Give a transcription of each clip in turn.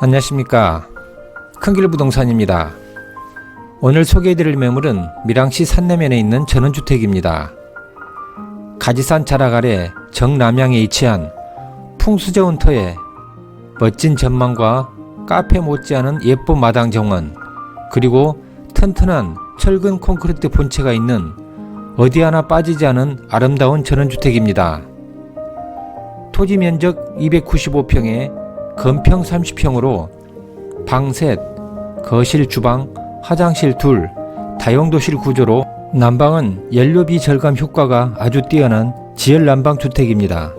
안녕하십니까. 큰길 부동산입니다. 오늘 소개해드릴 매물은 밀양시 산내면에 있는 전원주택입니다. 가지산 자락 아래 정남향에 위치한 풍수저운 터에 멋진 전망과 카페 못지않은 예쁜 마당 정원 그리고 튼튼한 철근 콘크리트 본체가 있는 어디 하나 빠지지 않은 아름다운 전원주택입니다. 토지 면적 295평에 건평 30평으로 방 셋, 거실 주방, 화장실 둘, 다용도실 구조로 난방은 연료비 절감 효과가 아주 뛰어난 지열 난방 주택입니다.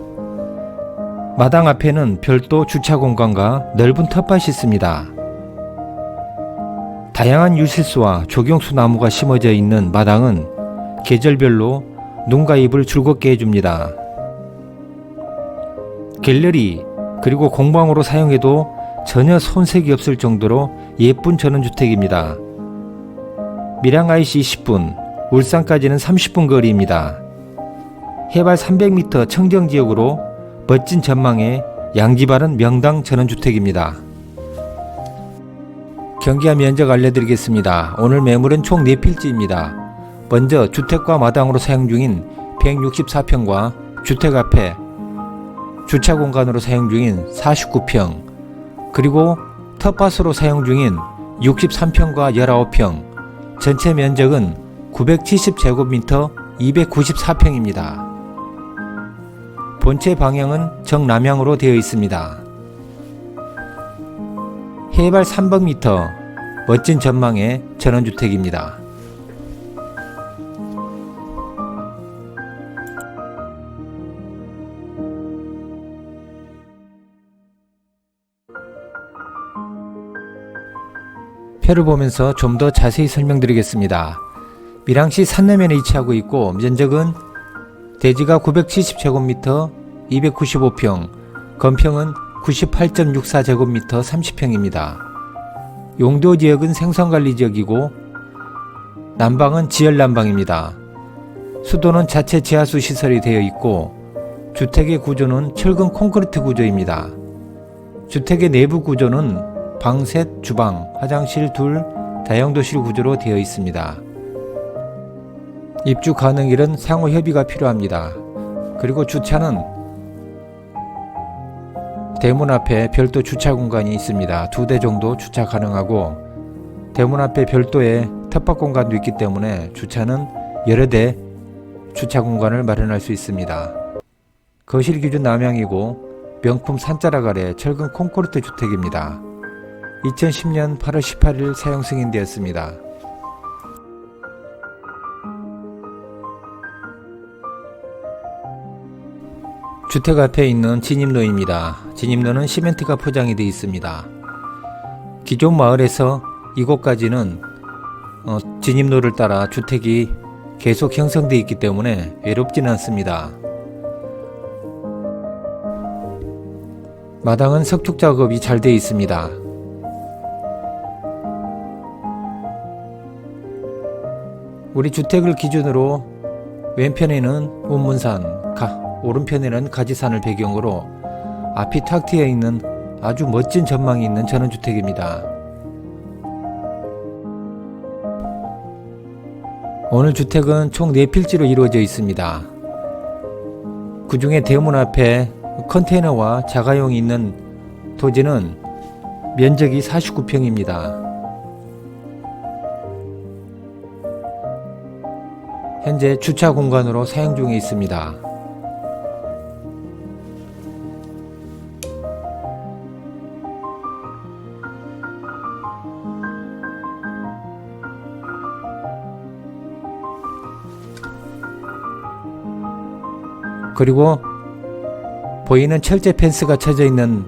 마당 앞에는 별도 주차 공간과 넓은 텃밭이 있습니다. 다양한 유실수와 조경수 나무가 심어져 있는 마당은 계절별로 눈과 입을 즐겁게 해줍니다. 갤러리 그리고 공방으로 사용해도 전혀 손색이 없을 정도로 예쁜 전원주택입니다. 밀양 IC 10분, 울산까지는 30분 거리입니다. 해발 300m 청정지역으로 멋진 전망에 양지바른 명당 전원주택입니다. 경기와 면적 알려드리겠습니다. 오늘 매물은 총 4필지입니다. 먼저 주택과 마당으로 사용 중인 164평과 주택 앞에 주차 공간으로 사용 중인 49평, 그리고 텃밭으로 사용 중인 63평과 19평, 전체 면적은 970제곱미터 294평입니다. 본체 방향은 정남향으로 되어 있습니다. 해발 300m, 멋진 전망의 전원주택입니다. 표를 보면서 좀 더 자세히 설명드리겠습니다. 밀양시 산내면에 위치하고 있고 면적은 대지가 970제곱미터 295평, 건평은 98.64제곱미터 30평입니다. 용도 지역은 생선관리 지역이고 난방은 지열 난방입니다. 수도는 자체 지하수 시설이 되어 있고 주택의 구조는 철근 콘크리트 구조입니다. 주택의 내부 구조는 방 셋, 주방, 화장실 둘, 다용도실 구조로 되어 있습니다. 입주 가능일은 상호 협의가 필요합니다. 그리고 주차는 대문 앞에 별도 주차 공간이 있습니다. 두 대 정도 주차 가능하고 대문 앞에 별도의 텃밭 공간도 있기 때문에 주차는 여러 대 주차 공간을 마련할 수 있습니다. 거실 기준 남향이고 명품 산자락 아래 철근 콘크리트 주택입니다. 2010년 8월 18일 사용 승인되었습니다. 주택 앞에 있는 진입로입니다. 진입로는 시멘트가 포장이 되어 있습니다. 기존 마을에서 이곳까지는 어, 진입로를 따라 주택이 계속 형성되어 있기 때문에 외롭지는 않습니다. 마당은 석축 작업이 잘 되어 있습니다. 우리 주택을 기준으로 왼편에는 운문산, 가, 오른편에는 가지산을 배경으로 앞이 탁 트여 있는 아주 멋진 전망이 있는 전원주택입니다. 오늘 주택은 총 4필지로 이루어져 있습니다. 그 중에 대문 앞에 컨테이너와 자가용이 있는 토지는 면적이 49평입니다. 현재 주차 공간으로 사용 중에 있습니다. 그리고 보이는 철제 펜스가 쳐져 있는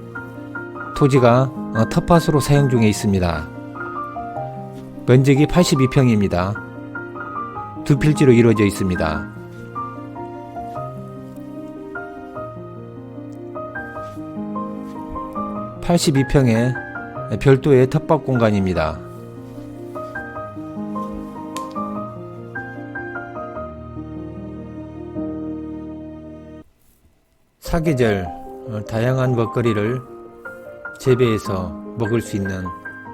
토지가 어, 텃밭으로 사용 중에 있습니다. 면적이 82평입니다. 두 필지로 이루어져 있습니다. (82평의) 별도의 텃밭 공간입니다. 사계절 어, 다양한 먹거리를 재배해서 먹을 수 있는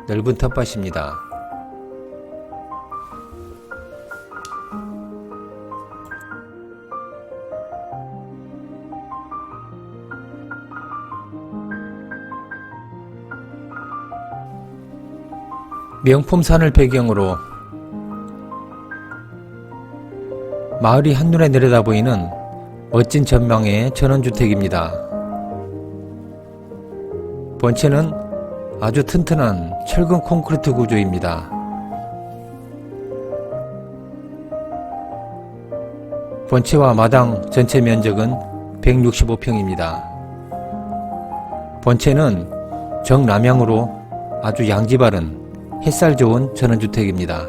넓은 텃밭입니다. 명품산을 배경으로 마을이 한눈에 내려다 보이는 멋진 전망의 전원주택입니다. 본체는 아주 튼튼한 철근 콘크리트 구조입니다. 본체와 마당 전체 면적은 165평입니다. 본체는 정남향으로 아주 양지 바른 햇살 좋은 전원주택입니다.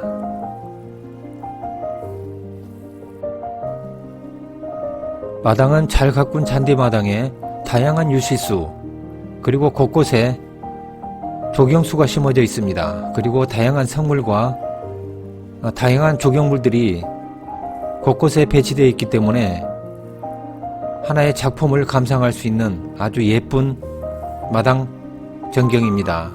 마당은 잘 가꾼 잔디마당에 다양한 유실수 그리고 곳곳에 조경수가 심어져 있습니다. 그리고 다양한 성물과 어, 다양한 조경물들이 곳곳에 배치되어 있기 때문에 하나의 작품을 감상할 수 있는 아주 예쁜 마당 전경입니다.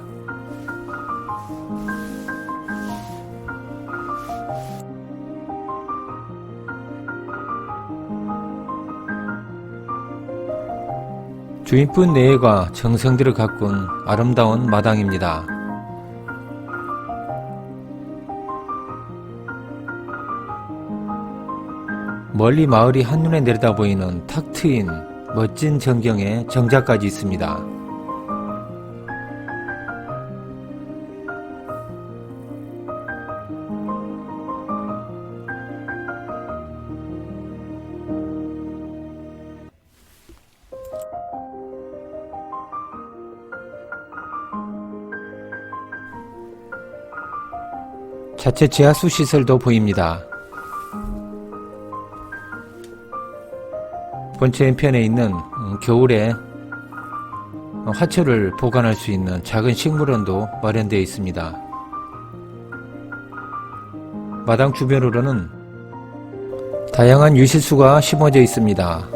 주인분 내외가 정성들을 가꾼 아름다운 마당입니다. 멀리 마을이 한눈에 내려다 보이는 탁 트인 멋진 전경에 정자까지 있습니다. 자체 지하수 시설도 보입니다. 본체 왼편에 있는 음, 겨울에 화초를 보관할 수 있는 작은 식물원도 마련되어 있습니다. 마당 주변으로는 다양한 유실수가 심어져 있습니다.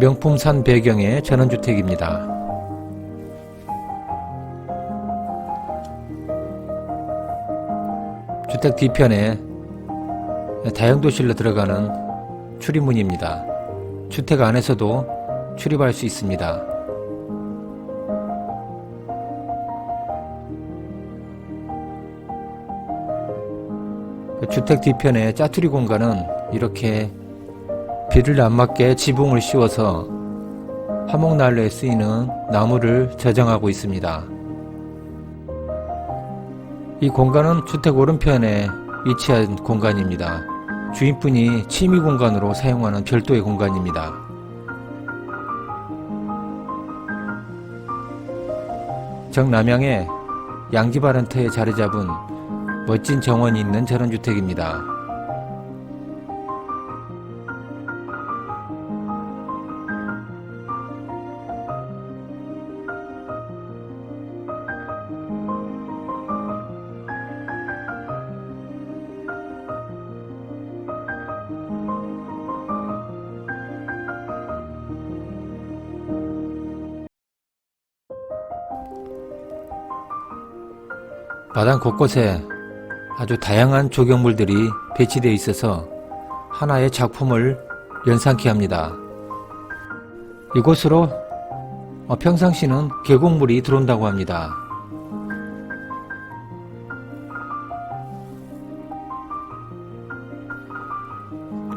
명품산 배경의 전원주택입니다. 주택 뒤편에 다용도실로 들어가는 출입문입니다. 주택 안에서도 출입할 수 있습니다. 주택 뒤편에 짜투리 공간은 이렇게 비를 안 맞게 지붕을 씌워서 화목난로에 쓰이는 나무를 저장하고 있습니다. 이 공간은 주택 오른편에 위치한 공간입니다. 주인분이 취미 공간으로 사용하는 별도의 공간입니다. 정남향에 양지바란터에 자리 잡은 멋진 정원이 있는 전원주택입니다. 마당 곳곳에 아주 다양한 조경물들이 배치되어 있어서 하나의 작품을 연상케 합니다. 이곳으로 어, 평상시는 계곡물이 들어온다고 합니다.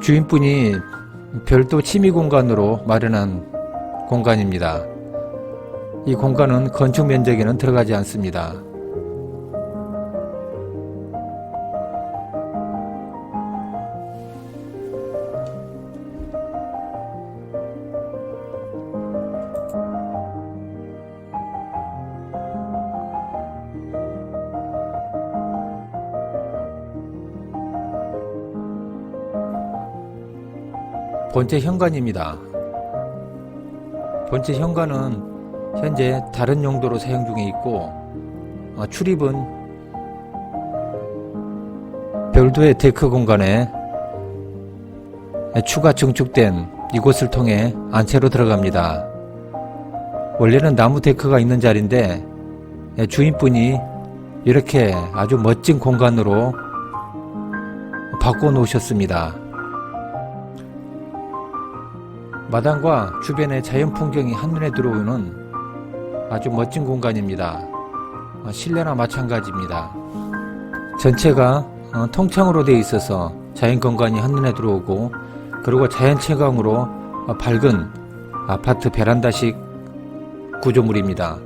주인분이 별도 취미 공간으로 마련한 공간입니다. 이 공간은 건축 면적에는 들어가지 않습니다. 본체 현관입니다. 본체 현관은 현재 다른 용도로 사용 중에 있고 어, 출입은 별도의 데크 공간에 추가 증축된 이곳을 통해 안채로 들어갑니다. 원래는 나무 데크가 있는 자리인데 주인분이 이렇게 아주 멋진 공간으로 바꿔 놓으셨습니다. 마당과 주변의 자연 풍경이 한눈에 들어오는 아주 멋진 공간입니다. 어, 실내나 마찬가지입니다. 전체가 어, 통창으로 되어 있어서 자연 공간이 한눈에 들어오고 그리고 자연 채광으로 어, 밝은 아파트 베란다식 구조물입니다.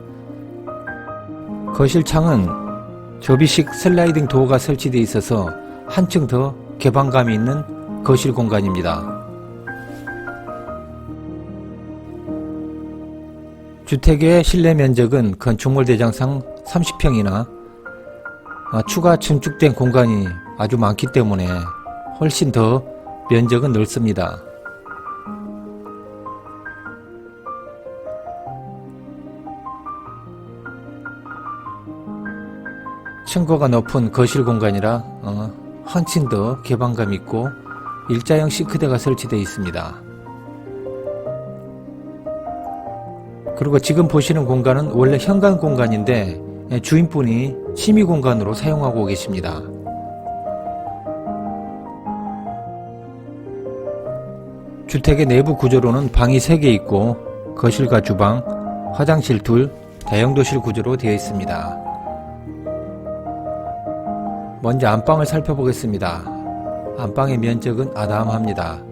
거실 창은 접이식 슬라이딩 도어가 설치되어 있어서 한층 더 개방감이 있는 거실 공간입니다. 주택의 실내 면적은 건축물 대장상 30평이나 아, 추가 증축된 공간이 아주 많기 때문에 훨씬 더 면적은 넓습니다. 층고가 높은 거실 공간이라 어, 한층 더 개방감 있고 일자형 싱크대가 설치되어 있습니다. 그리고 지금 보시는 공간은 원래 현관 공간인데 예, 주인분이 취미 공간으로 사용하고 계십니다. 주택의 내부 구조로는 방이 3개 있고 거실과 주방, 화장실 둘, 다용도실 구조로 되어 있습니다. 먼저 안방을 살펴보겠습니다. 안방의 면적은 아담합니다.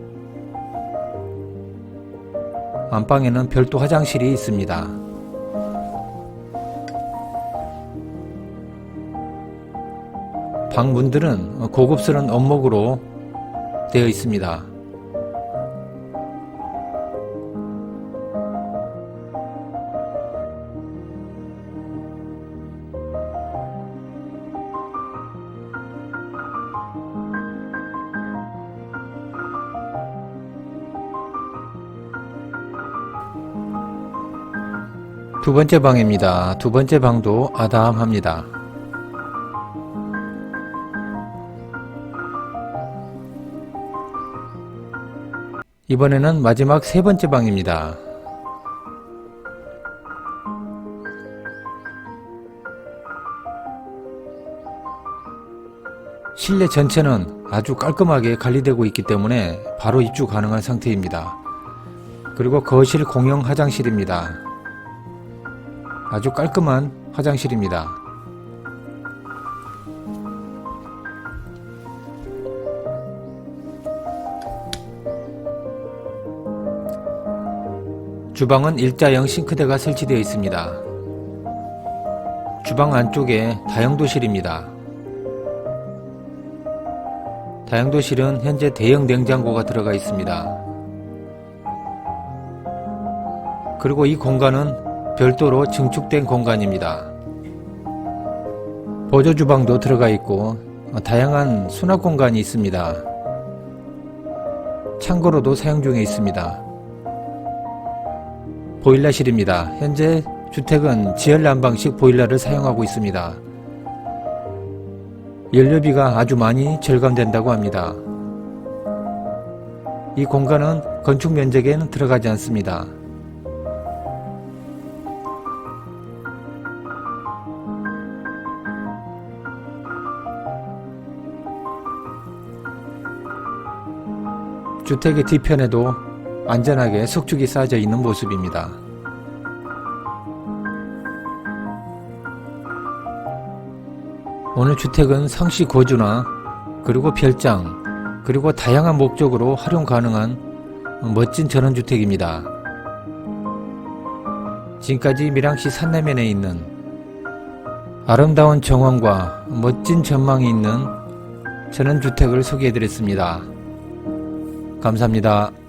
안방에는 별도 화장실이 있습니다. 방 문들은 고급스러운 원목으로 되어 있습니다. 두 번째 방입니다. 두 번째 방도 아담합니다. 이번에는 마지막 세 번째 방입니다. 실내 전체는 아주 깔끔하게 관리되고 있기 때문에 바로 입주 가능한 상태입니다. 그리고 거실 공용 화장실입니다. 아주 깔끔한 화장실입니다. 주방은 일자형 싱크대가 설치되어 있습니다. 주방 안쪽에 다용도실입니다. 다용도실은 현재 대형 냉장고가 들어가 있습니다. 그리고 이 공간은 별도로 증축된 공간입니다. 보조 주방도 들어가 있고 다양한 수납 공간이 있습니다. 창고로도 사용 중에 있습니다. 보일러실입니다. 현재 주택은 지열 난방식 보일러를 사용하고 있습니다. 연료비가 아주 많이 절감된다고 합니다. 이 공간은 건축 면적에는 들어가지 않습니다. 주택의 뒤편에도 안전하게 석축이 쌓여져 있는 모습입니다. 오늘 주택은 상시 거주나 그리고 별장 그리고 다양한 목적으로 활용 가능한 멋진 전원주택입니다. 지금까지 밀양시 산내면에 있는 아름다운 정원과 멋진 전망이 있는 전원주택을 소개해드렸습니다. 감사합니다.